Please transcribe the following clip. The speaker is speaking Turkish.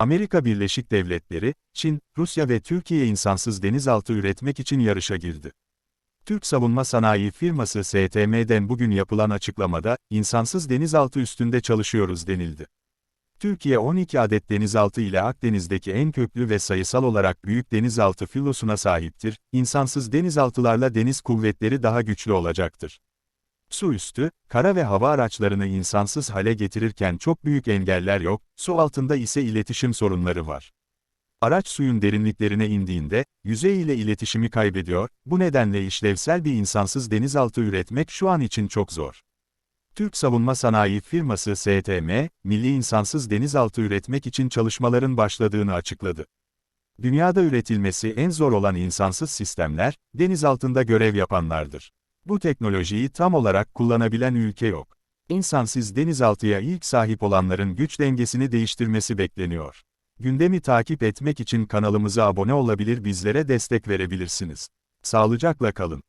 Amerika Birleşik Devletleri, Çin, Rusya ve Türkiye insansız denizaltı üretmek için yarışa girdi. Türk savunma sanayi firması STM'den bugün yapılan açıklamada, insansız denizaltı üstünde çalışıyoruz denildi. Türkiye 12 adet denizaltı ile Akdeniz'deki en köklü ve sayısal olarak büyük denizaltı filosuna sahiptir, insansız denizaltılarla deniz kuvvetleri daha güçlü olacaktır. Su üstü, kara ve hava araçlarını insansız hale getirirken çok büyük engeller yok, su altında ise iletişim sorunları var. Araç suyun derinliklerine indiğinde, yüzey ile iletişimi kaybediyor, bu nedenle işlevsel bir insansız denizaltı üretmek şu an için çok zor. Türk savunma sanayi firması STM, milli insansız denizaltı üretmek için çalışmaların başladığını açıkladı. Dünyada üretilmesi en zor olan insansız sistemler, deniz altında görev yapanlardır. Bu teknolojiyi tam olarak kullanabilen ülke yok. İnsansız denizaltıya ilk sahip olanların güç dengesini değiştirmesi bekleniyor. Gündemi takip etmek için kanalımıza abone olabilir bizlere destek verebilirsiniz. Sağlıcakla kalın.